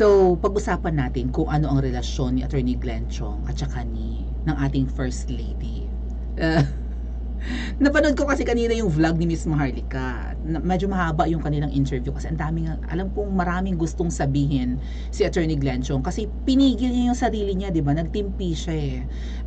So, pag-usapan natin kung ano ang relasyon ni Attorney Glenn Chong at saka ni ng ating First Lady. Uh, napanood ko kasi kanina yung vlog ni Miss Maharlika. Na, medyo mahaba yung kanilang interview kasi ang daming, alam kong maraming gustong sabihin si Attorney Glenn Chong kasi pinigil niya yung sarili niya, di ba? Nagtimpi siya eh.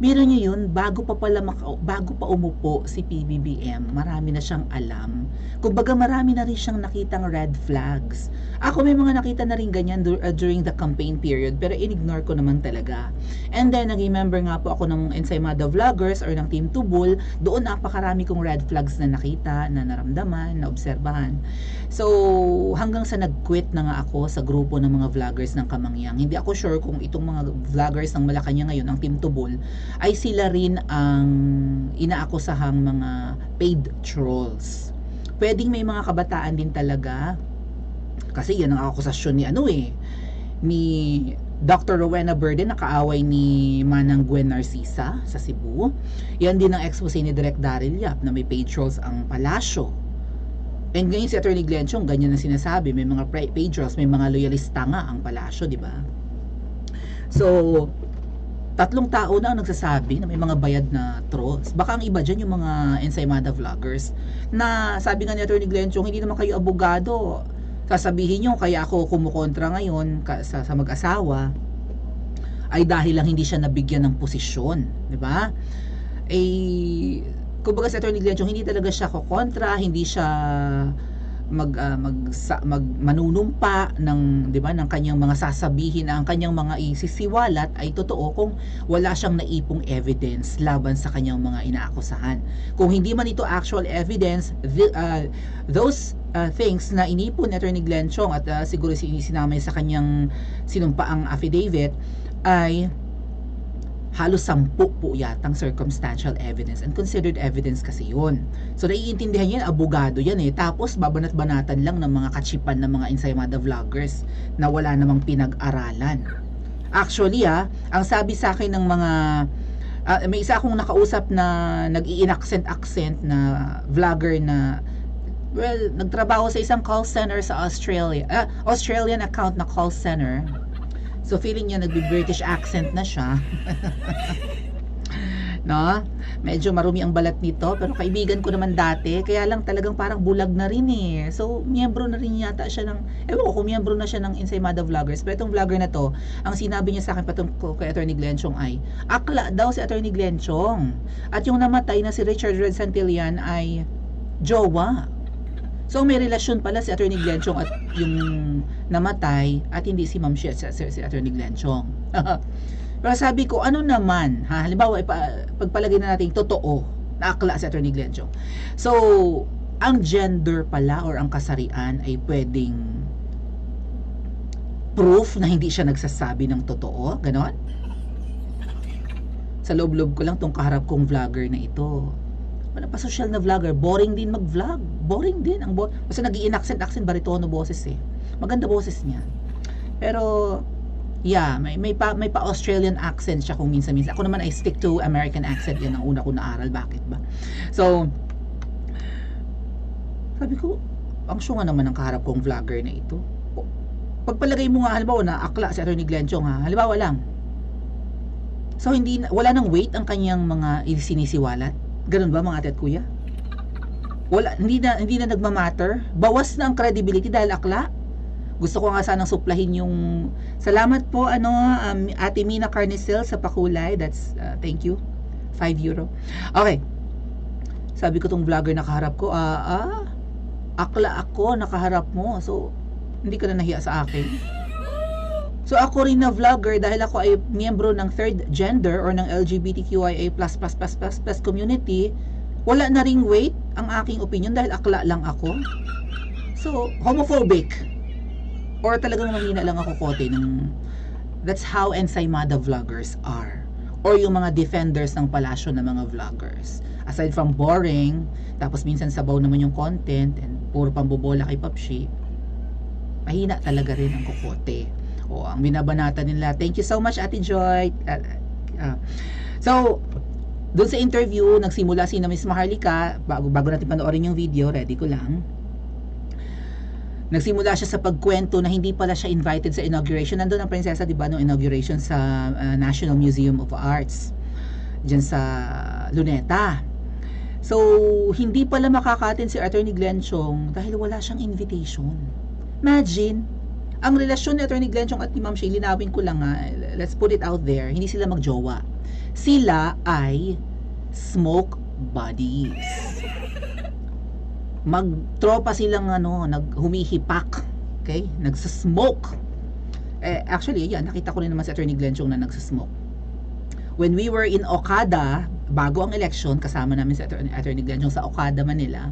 Meron niyo yun, bago pa pala, maka, bago pa umupo si PBBM, marami na siyang alam. Kumbaga marami na rin siyang nakitang red flags. Ako may mga nakita na rin ganyan dur- uh, during the campaign period pero in-ignore ko naman talaga. And then naging member nga po ako ng Ensaymada Vloggers or ng Team Tubul. Doon napakarami kong red flags na nakita, na naramdaman, na obserbahan. So hanggang sa nag-quit na nga ako sa grupo ng mga vloggers ng Kamangyang. Hindi ako sure kung itong mga vloggers ng Malacanang ngayon, ang Team Tubul, ay sila rin ang inaakusahang mga paid trolls. Pwedeng may mga kabataan din talaga kasi yan ang akusasyon ni ano eh ni Dr. Rowena Burden na kaaway ni Manang Gwen Narcisa sa Cebu. Yan din ang expose ni Direk Daryl Yap na may page trolls ang palasyo. And ngayon si Attorney Glenn Chong, ganyan ang sinasabi, may mga trolls, may mga loyalista nga ang palasyo, di ba? So, tatlong tao na ang nagsasabi na may mga bayad na trolls. Baka ang iba dyan yung mga Ensaymada vloggers na sabi nga ni Attorney Glenn Chong, hindi naman kayo abogado. Sasabihin nyo, kaya ako kumukontra ngayon sa, sa mag-asawa ay dahil lang hindi siya nabigyan ng posisyon. Di ba? Eh, kumbaga sa Attorney Glenn hindi talaga siya kokontra, hindi siya mag ah, mag, sa, mag manunumpa ng 'di ba ng kanyang mga sasabihin ang kanyang mga isisiwalat ay totoo kung wala siyang naipong evidence laban sa kanyang mga inaakusahan. Kung hindi man ito actual evidence, the, ah, those ah, things na inipon ni Attorney Glenn Chong at ah, siguro sin- sinamay sa kanyang sinumpaang affidavit ay halos sampu po yatang circumstantial evidence and considered evidence kasi yun. So naiintindihan yan, abogado yan eh. Tapos babanat-banatan lang ng mga kachipan ng mga Ensaymada vloggers na wala namang pinag-aralan. Actually ah, ang sabi sa akin ng mga ah, may isa akong nakausap na nag-i-inaccent-accent na vlogger na well, nagtrabaho sa isang call center sa Australia. ah, Australian account na call center. So feeling niya nagbi-British accent na siya. no? Medyo marumi ang balat nito pero kaibigan ko naman dati kaya lang talagang parang bulag na rin eh. So miyembro na rin yata siya ng ewan ko miyembro na siya ng Ensaymada Vloggers pero itong vlogger na to ang sinabi niya sa akin patungkol kay Attorney Glenn Chong ay akla daw si Attorney Glenn Chong at yung namatay na si Richard Red Santillan ay jowa. So may relasyon pala si Attorney Glenn Chong at yung namatay at hindi si Ma'am Shia, si, si, Attorney Glenn Chong. Pero sabi ko, ano naman, ha? Halimbawa, ipa, pagpalagay na natin totoo na akla si Attorney Glenn Chong. So, ang gender pala or ang kasarian ay pwedeng proof na hindi siya nagsasabi ng totoo, ganon? Sa loob-loob ko lang tong kaharap kong vlogger na ito. Wala pa social na vlogger, boring din mag-vlog. Boring din ang bo kasi nag accent accent baritono boses eh. Maganda boses niya. Pero yeah, may may pa may pa Australian accent siya kung minsan-minsan. Ako naman I stick to American accent. Yan ang una ko naaral. Bakit ba? So, sabi ko, ang syunga naman ng kaharap kong vlogger na ito. Pagpalagay mo nga, halimbawa na akla si Attorney Glenn Chong ha, halimbawa lang. So, hindi, wala nang weight ang kanyang mga sinisiwalat. Ganun ba mga ate at kuya? Wala, hindi na, hindi na nagmamatter. Bawas na ang credibility dahil akla. Gusto ko nga sanang suplahin yung salamat po ano um, Ate Mina Carnicel sa pakulay. That's uh, thank you. 5 euro. Okay. Sabi ko tong vlogger na kaharap ko, ah, ah, akla ako nakaharap mo. So, hindi ka na nahiya sa akin. So ako rin na vlogger dahil ako ay miyembro ng third gender or ng LGBTQIA++ community, wala na ring weight ang aking opinion dahil akla lang ako. So, homophobic. Or talagang mahina lang ako kote ng that's how Ensaymada vloggers are. Or yung mga defenders ng palasyo ng mga vloggers. Aside from boring, tapos minsan sabaw naman yung content and puro pambobola kay Papshi, mahina talaga rin ang kukote. O, ang binabanatan nila. Thank you so much, Ate Joy. Uh, so, doon sa interview, nagsimula si na Miss Maharlika, bago, bago natin panoorin yung video, ready ko lang. Nagsimula siya sa pagkwento na hindi pala siya invited sa inauguration. Nandun ang prinsesa, di ba, no inauguration sa uh, National Museum of Arts. Diyan sa Luneta. So, hindi pala makakatin si Attorney Glenn Chong dahil wala siyang invitation. Imagine, ang relasyon ni Attorney Glenn Chong at ni Ma'am Shay, linawin ko lang nga, let's put it out there, hindi sila magjowa. Sila ay smoke buddies. Magtropa silang ano, naghumihipak. Okay? Nagsasmoke. Eh, actually, yan, nakita ko rin naman si Attorney Glenn Chong na nagsasmoke. When we were in Okada, bago ang election, kasama namin si Attorney Glenn Chong sa Okada, Manila,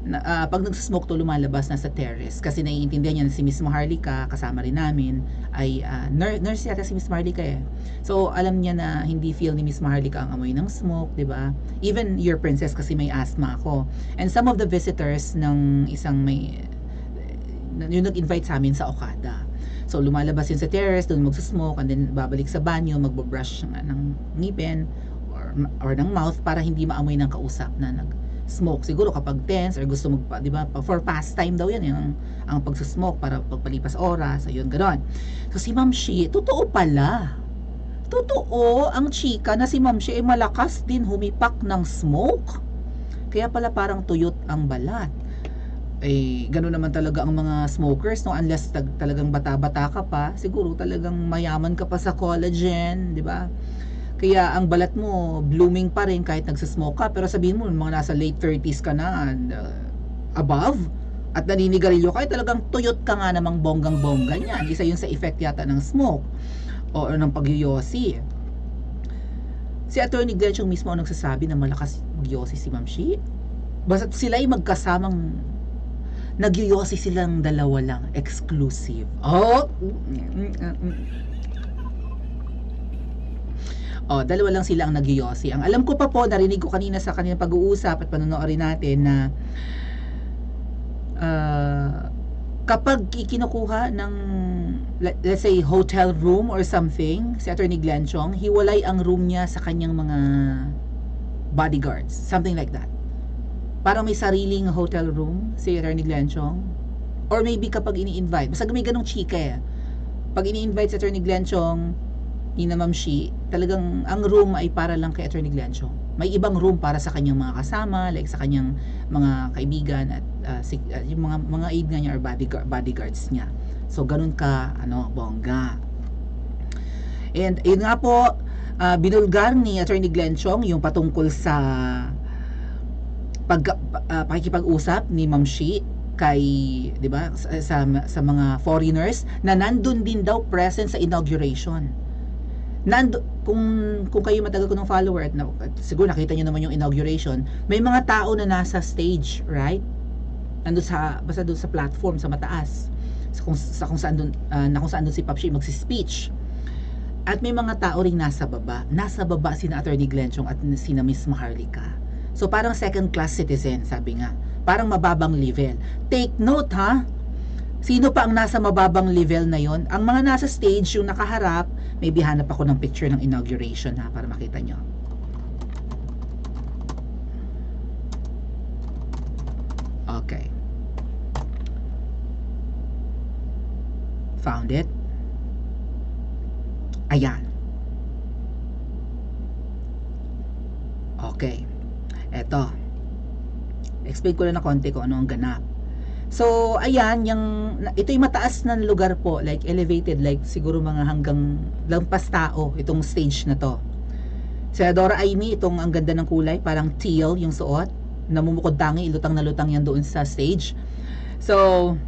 na, ah, pag nagsasmoke to lumalabas na sa terrace. Kasi naiintindihan niya na si Miss Maharlika kasama rin namin ay ah, nur- nurse yata si Miss Maharlika eh. So alam niya na hindi feel ni Miss Maharlika ang amoy ng smoke di ba? Even your princess kasi may asthma ako. And some of the visitors ng isang may yung nag-invite sa amin sa Okada. So lumalabas yun sa terrace doon magsasmoke and then babalik sa banyo magbabrush ng, ng ngipin or, or ng mouth para hindi maamoy ng kausap na nag smoke siguro kapag tense or gusto magpa, 'di ba? For pastime daw 'yan yung ang pagsa-smoke para pagpalipas oras, ayun ganoon. So si Ma'am Shi, totoo pala. Totoo ang chika na si Ma'am Shi ay malakas din humipak ng smoke. Kaya pala parang tuyot ang balat. Eh, gano'n naman talaga ang mga smokers, no? Unless tag, talagang bata-bata ka pa, siguro talagang mayaman ka pa sa collagen, di ba? Kaya ang balat mo blooming pa rin kahit nagsasmoke ka. Pero sabihin mo, mga nasa late 30s ka na and uh, above at naninigarilyo ka, eh, talagang tuyot ka nga namang bonggang-bongga niyan. Isa yun sa effect yata ng smoke o, o ng pagyoyosi. Si Attorney Glenchong mismo ang nagsasabi na malakas magyosi si Ma'am Shi. Basta sila ay magkasamang nagyoyosi silang dalawa lang, exclusive. Oh! Oh, dalawa lang sila ang nagyoyosi. Ang alam ko pa po, narinig ko kanina sa kanilang pag-uusap at panonoorin natin na uh, kapag ikinukuha ng let's say hotel room or something si Attorney Glenn Chong, hiwalay ang room niya sa kanyang mga bodyguards, something like that. Parang may sariling hotel room si Attorney Glenn Chong. Or maybe kapag ini-invite, basta may ganong chika eh. Pag ini-invite si Attorney Glenn Chong, ni na Ma'am Shi, talagang ang room ay para lang kay Attorney Glenn Chong. May ibang room para sa kanyang mga kasama, like sa kanyang mga kaibigan at uh, si, uh, yung mga mga aid nga niya or bodyguard, bodyguards niya. So ganun ka ano bongga. And yun nga po uh, binulgar ni Attorney Glenn Chong yung patungkol sa pag uh, pakikipag-usap ni Ma'am Shi kay 'di ba sa, sa sa mga foreigners na nandun din daw present sa inauguration nando, kung kung kayo matagal ko ng follower at, na, at siguro nakita niyo naman yung inauguration, may mga tao na nasa stage, right? Nando sa basta doon sa platform sa mataas. Sa kung, sa kung saan doon uh, na kung saan doon si Papshi magsi-speech. At may mga tao ring nasa baba. Nasa baba sina Attorney Glenchong at sina Miss Maharlika. So parang second class citizen, sabi nga. Parang mababang level. Take note ha, Sino pa ang nasa mababang level na yon? Ang mga nasa stage, yung nakaharap, may bihanap ako ng picture ng inauguration ha, para makita nyo. Okay. Found it. Ayan. Okay. Eto. Explain ko lang na konti kung ano ang ganap. So, ayan, yung, ito yung mataas na lugar po, like elevated, like siguro mga hanggang lampas tao, itong stage na to. Senadora Amy, itong ang ganda ng kulay, parang teal yung suot, namumukod tangi, ilutang na lutang yan doon sa stage. So,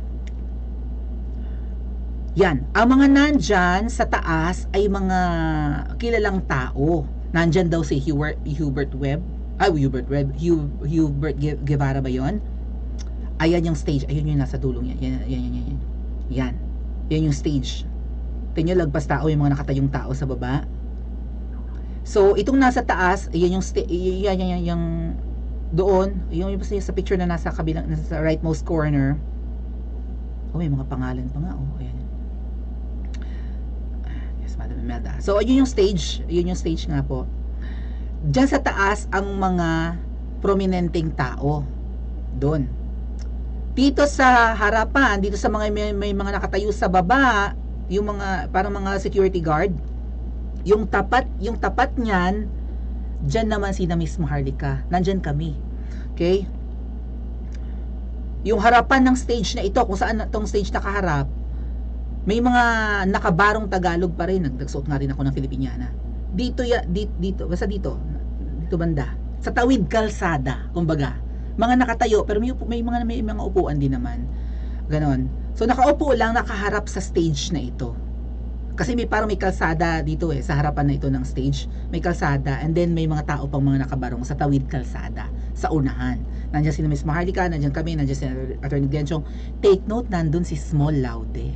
yan. Ang mga nandyan sa taas ay mga kilalang tao. Nandyan daw si Hubert, Hubert Webb. Ay, Hubert Webb. Hubert Guevara ba yon? Ayan yung stage. Ayun yung nasa dulong yan. Yan, yan, yan, yan. Yan. Yan yung stage. Tingnan lagpas tao yung mga nakatayong tao sa baba. So, itong nasa taas, yan yung yan, yan, yan, yung doon, yung, yung sa picture na nasa kabilang, nasa rightmost corner. Oh, may mga pangalan pa nga. Oh, ayan. Yes, Madam Imelda. So, yun yung stage. Yun yung stage nga po. Diyan sa taas, ang mga prominenteng tao. Doon Dito sa harapan, dito sa mga may, may mga nakatayo sa baba, yung mga parang mga security guard, yung tapat, yung tapat niyan, diyan naman si na Miss Maharlika. Nandyan kami. Okay? Yung harapan ng stage na ito, kung saan itong stage nakaharap, may mga nakabarong Tagalog pa rin. Nagsuot nga rin ako ng Filipiniana. Dito, ya, dito, dito, basta dito, dito banda. Sa tawid kalsada, kumbaga. Mga nakatayo, pero may, may mga may mga upuan din naman. Ganon. So nakaupo lang nakaharap sa stage na ito. Kasi may parang may kalsada dito eh, sa harapan na ito ng stage. May kalsada and then may mga tao pang mga nakabarong sa tawid kalsada, sa unahan. Nandiyan si Miss Maharlika, nandiyan kami, nandiyan si Attorney Glenchong. Take note, nandun si Small Laude.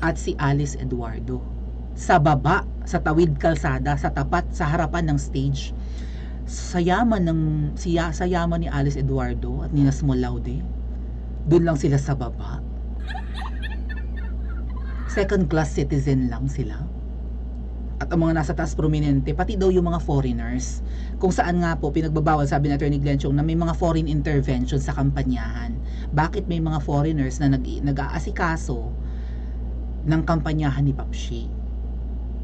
At si Alice Eduardo. Sa baba, sa tawid kalsada, sa tapat, sa harapan ng stage. Sa yaman ng, siya, sa yaman ni Alice Eduardo at ni na Small Laude. Doon lang sila sa baba second class citizen lang sila. At ang mga nasa taas prominente, pati daw yung mga foreigners. Kung saan nga po, pinagbabawal, sabi ni Attorney Glenn Chong, na may mga foreign intervention sa kampanyahan. Bakit may mga foreigners na nag, nag-aasikaso ng kampanyahan ni Papshi?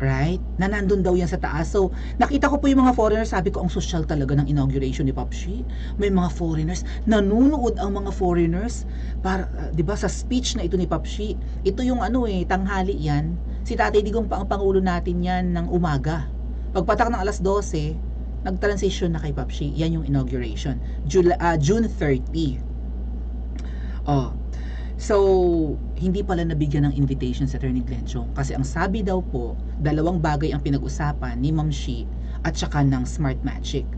Right? Na nandun daw yan sa taas. So, nakita ko po yung mga foreigners, sabi ko, ang social talaga ng inauguration ni Papshi. May mga foreigners, nanunood ang mga foreigners para, ah, 'di ba, sa speech na ito ni Papshi. Ito yung ano eh, tanghali 'yan. Si Tatay Digong pa ang pangulo natin 'yan ng umaga. Pagpatak ng alas 12, nag-transition na kay Papshi. Yan yung inauguration. Jul- ah, June 30. Oh. So, hindi pala nabigyan ng invitation sa Attorney Glenn Chong kasi ang sabi daw po, dalawang bagay ang pinag-usapan ni Ma'am Shi at saka ng Smart Magic.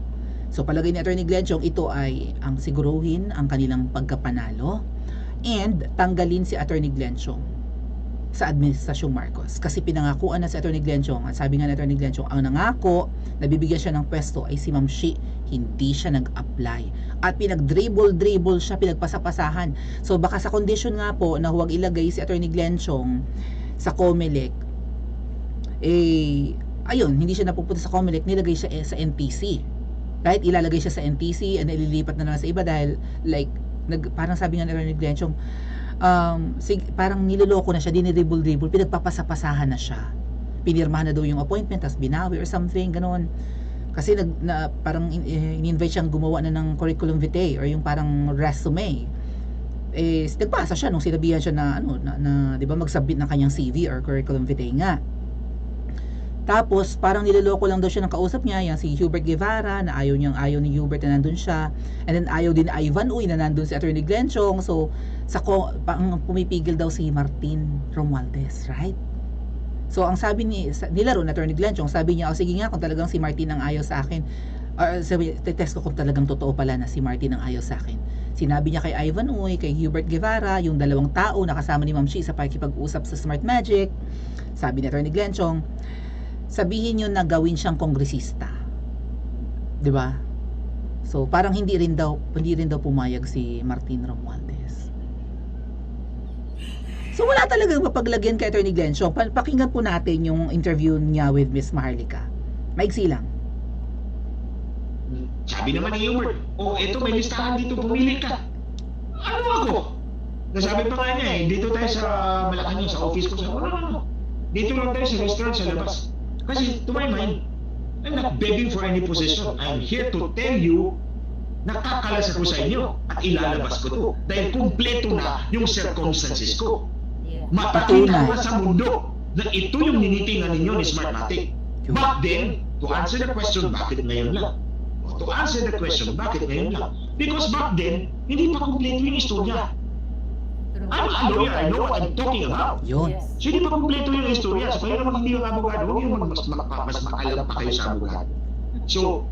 So palagay ni Attorney Glenn Chong, ito ay ang siguruhin ang kanilang pagkapanalo and tanggalin si Attorney Glenn Chong sa Administrasyong Marcos. Kasi pinangakuan na si Attorney Glenn Chong at sabi nga ni Attorney Glenn Chong, ang nangako na bibigyan siya ng pwesto ay si Ma'am Shi. Hindi siya nag-apply. At pinag-dribble-dribble siya, pinagpasapasahan. So baka sa condition nga po na huwag ilagay si Attorney Glenn Chong sa COMELEC, eh, ayun, hindi siya napupunta sa COMELEC, nilagay siya eh, sa NTC. Right? Ilalagay siya sa NTC and ililipat na naman sa iba dahil like, nag, parang sabi nga ni Attorney Glenn Chong, um, sig, parang niloloko na siya, dinidribble-dribble, pinagpapasapasahan na siya. Pinirmahan na daw yung appointment, tapos binawi or something, ganoon. Kasi nag, na, parang in, eh, in-invite siyang gumawa na ng curriculum vitae or yung parang resume. Eh, nagpasa siya nung sinabihan siya na, ano, na, na di ba, mag-submit ng kanyang CV or curriculum vitae nga. Tapos, parang niloloko lang daw siya ng kausap niya, yan si Hubert Guevara, na ayaw niyang ayaw ni Hubert na nandun siya. And then ayaw din Ivan Uy na nandun si Attorney Glenn Chong. So, sa ko, pang pumipigil daw si Martin Romualdez, right? So, ang sabi ni, nilaro na Attorney Glenn Chong, sabi niya, oh, sige nga, kung talagang si Martin ang ayaw sa akin, or sabi, test ko kung talagang totoo pala na si Martin ang ayaw sa akin. Sinabi niya kay Ivan Uy, kay Hubert Guevara, yung dalawang tao na kasama ni Ma'am Shi sa pakikipag-usap sa Smart Magic. Sabi ni Attorney Glenn Chong, sabihin nyo na gawin siyang kongresista. 'Di ba? So, parang hindi rin daw hindi rin daw pumayag si Martin Romualdez. So, wala talaga mapaglagyan kay Attorney Glenn. Pa- Pakinggan po natin yung interview niya with Miss Maharlika. Maigsi lang. Sabi naman ni Hubert, oh, eto may listahan dito, pumili ka. Ano ako? Nasabi pa nga niya eh, dito tayo sa Malacanang, sa office ko. Sabi, ano, ano? Dito lang tayo sa restaurant sa labas. Kasi to my mind, I'm not begging for any position. I'm here to tell you nakakalas ako sa inyo at ilalabas ko to. Dahil kumpleto na yung circumstances ko. Mapakita ko sa mundo na ito yung ninitingan ninyo ni Smartmatic. But then, to answer the question, bakit ngayon lang? To answer the question, bakit ngayon lang? Because back then, hindi pa kumpleto yung istorya. I'm a lawyer, I know what I'm talking about. Yun. So hindi pa kumpleto yung istorya. So kayo naman hindi yung abogado, huwag yung mas, mas, makalam pa kayo sa abogado. So,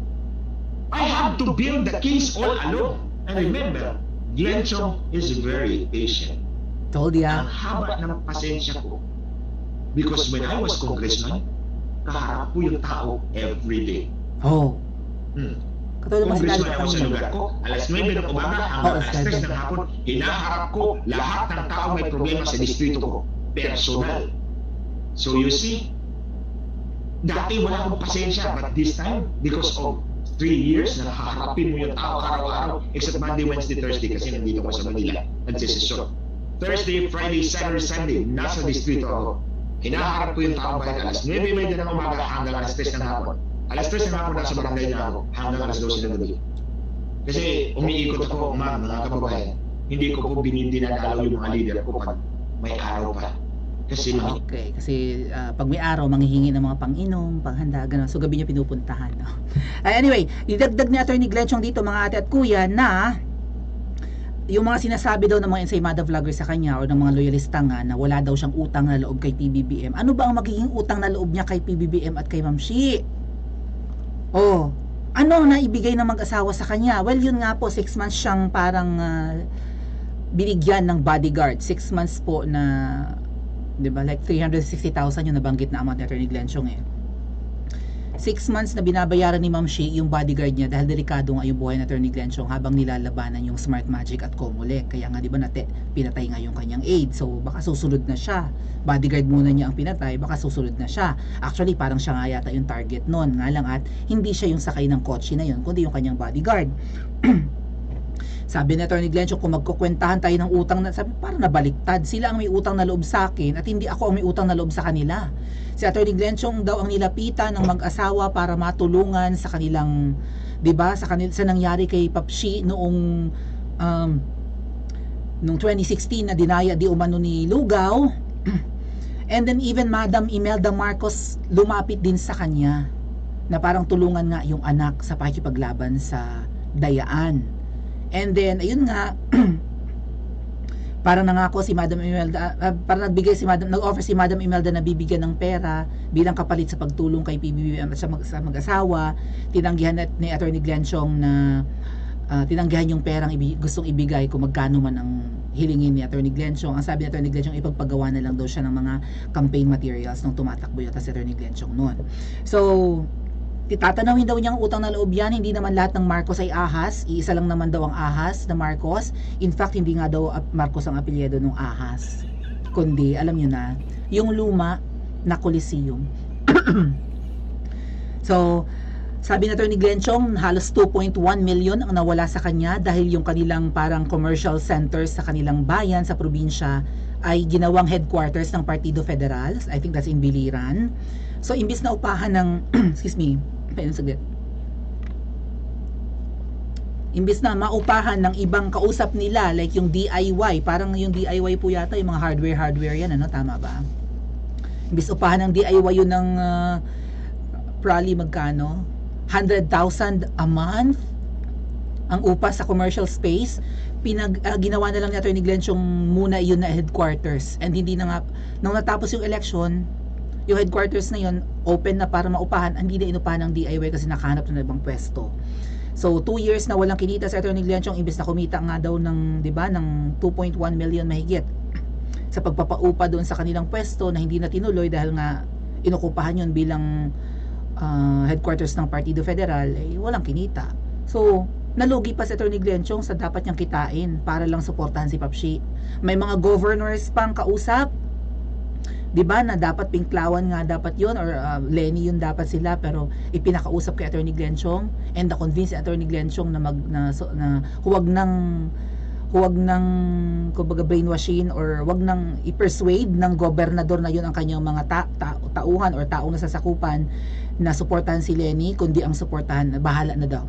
I have to build the case all alone. And remember, Glenn Chong is very patient. Told Ang ya. haba ng pasensya ko. Because when I was congressman, kaharap ko yung tao every day. Oh. Hmm. Katulad ng sinabi ko ako sa lugar ko, alas 9 ng umaga hanggang alas seven. 3 ng hapon, hinaharap ko lahat ng tao may problema sa distrito ko. Personal. So you see, dati wala akong pasensya, but this time, because of three years na haharapin mo yung tao araw-araw except Monday, Wednesday, Thursday kasi nandito ko sa Manila nagsisesyon. Thursday, Friday, Saturday, Sunday, nasa distrito ako. Hinaharap ko yung taong bayan alas 9.30 ng umaga hanggang alas 3 ng hapon. Alas 3 ng hapon nasa barangay na ako hanggang alas 12 ng gabi. Kasi umiikot ako, ma'am, mga kababayan. Hindi ko po dinadalaw yung mga leader ko pag may araw pa. Kasi mga Okay, kasi ah, pag may araw, manghihingi ng mga pang-inom, panghanda, gano'n. So, gabi niya pinupuntahan. No? Ah, anyway, idagdag ni Attorney Glenchong dito, mga ate at kuya, na yung mga sinasabi daw ng mga ensaymada vlogger sa kanya o ng mga loyalista nga na wala daw siyang utang na loob kay PBBM. Ano ba ang magiging utang na loob niya kay PBBM at kay Ma'am Shi? Oh, ano na ibigay ng mag-asawa sa kanya? Well, yun nga po, six months siyang parang ah, binigyan ng bodyguard. Six months po na 'di ba? Like 360,000 yung nabanggit na amount ni Attorney Glenn Chong eh. Six months na binabayaran ni Ma'am Shi yung bodyguard niya dahil delikado nga yung buhay ni Attorney Glenn Chong habang nilalabanan yung Smart Magic at Comolec. Kaya nga 'di ba nate, pinatay nga yung kanyang aide. So baka susunod na siya. Bodyguard muna niya ang pinatay, baka susunod na siya. Actually, parang siya nga yata yung target noon. Nga lang at hindi siya yung sakay ng kotse na yun, kundi yung kanyang bodyguard. Sabi ni Attorney Glenn, kung magkukwentahan tayo ng utang na, sabi, parang nabaliktad. Sila ang may utang na loob sa akin at hindi ako ang may utang na loob sa kanila. Si Attorney Glenn daw ang nilapitan ng mag-asawa para matulungan sa kanilang, 'di ba, sa kanil sa nangyari kay Papshi noong um, noong 2016 na dinaya di umano ni Lugaw. And then even Madam Imelda Marcos lumapit din sa kanya na parang tulungan nga yung anak sa pakikipaglaban sa dayaan. And then, ayun nga, parang nangako si Madam Imelda, uh, parang nagbigay si Madam, nag-offer si Madam Imelda na bibigyan ng pera bilang kapalit sa pagtulong kay PBBM sa, mag, sa mag-asawa. Tinanggihan at ni Attorney Glenn Chong na uh, tinanggihan yung perang ibi, gustong ibigay kung magkano man ang hilingin ni Attorney Glenn Chong. Ang sabi ni Attorney Glenn Chong, ipagpagawa na lang daw siya ng mga campaign materials nung tumatakbo yata si Attorney Glenn Chong noon. So, Tatanawin daw niyang utang na loob yan, hindi naman lahat ng Marcos ay ahas, iisa lang naman daw ang ahas na Marcos. In fact, hindi nga daw Marcos ang apelyido ng ahas. Kundi, alam niyo na, yung luma na Coliseum. so, sabi na ni Glenn Chong, halos 2.1 million ang nawala sa kanya dahil yung kanilang parang commercial centers sa kanilang bayan sa probinsya ay ginawang headquarters ng Partido Federal. I think that's in Biliran. So, imbis na upahan ng, excuse me, Ayun. Imbis na maupahan ng ibang kausap nila, like yung DIY, parang yung DIY po yata, yung mga hardware-hardware yan, ano, tama ba? Imbis upahan ng DIY yun ng uh, probably magkano? 100,000 a month ang upa sa commercial space pinag uh, ginawa na lang ni Attorney Glenn yung muna yun na headquarters and hindi na nga nung natapos yung election yung headquarters na yun open na para maupahan hindi na inupahan ng DIY kasi nakahanap na ng ibang pwesto. So 2 years na walang kinita sa Attorney Glenn yung imbis na kumita nga daw ng di ba ng 2.1 million mahigit sa pagpapaupa doon sa kanilang pwesto na hindi na tinuloy dahil nga inukupahan yun bilang uh, headquarters ng Partido Federal eh walang kinita. So nalugi pa si Attorney Glenn Chong sa dapat niyang kitain para lang suportahan si Papshi. May mga governors pang kausap 'di ba na dapat pinklawan nga dapat 'yon or uh, Lenny yun dapat sila pero ipinakausap kay Attorney Glenn Chong and na-convince si Attorney Glenn Chong na mag na, so, na huwag nang huwag nang kumbaga brainwashing or huwag nang i-persuade ng gobernador na yun ang kanyang mga ta, ta, tauhan or taong nasasakupan na suportahan si Lenny kundi ang suportahan bahala na daw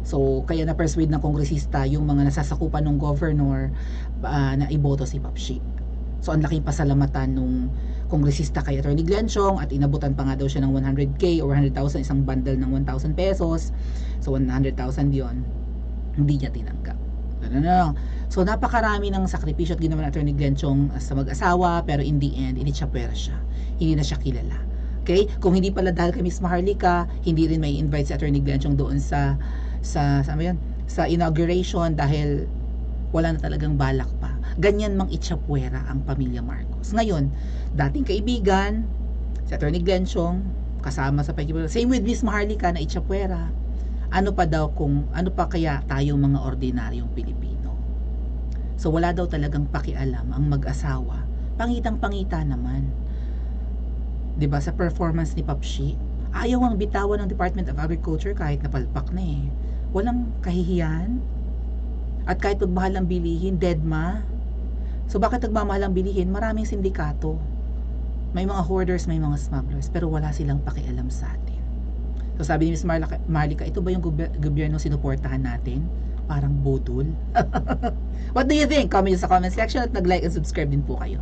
So, kaya na-persuade ng kongresista yung mga nasasakupan ng governor uh, na iboto si Papshi. So, ang laking pasalamatan nung kongresista kay Attorney Glenn Chong at inabutan pa nga daw siya ng 100k or 100,000 isang bundle ng 1,000 pesos. So, 100,000 yon hindi niya tinanggap. Ano na So, napakarami ng sakripisyo at ginawa ng Attorney Glenn Chong sa mag-asawa pero in the end, initsapwera siya. Hindi na siya kilala. Okay? Kung hindi pala dahil kay Miss Maharlika, hindi rin may invite si Attorney Glenn Chong doon sa sa sa yun, sa inauguration dahil wala na talagang balak pa. Ganyan mang itsapwera ang pamilya Marcos. Ngayon, dating kaibigan, si Attorney Glenn Chong, kasama sa pagkipag Same with Miss Maharlika na itsapwera. Ano pa daw kung, ano pa kaya tayong mga ordinaryong Pilipino? So wala daw talagang pakialam ang mag-asawa. Pangitang-pangita naman. 'Di ba sa performance ni Papshi, Ayaw ang bitawan ng Department of Agriculture kahit napalpak na eh. Walang kahihiyan. At kahit magmahal ang bilihin, deadma. So bakit nagmamahal ang bilihin? Maraming sindikato. May mga hoarders, may mga smugglers, pero wala silang pakialam sa atin. So sabi ni Ms. Marlica, Marlica ito ba yung gobyerno sinuportahan natin? Parang budol. What do you think? Comment sa comment section at nag-like and subscribe din po kayo.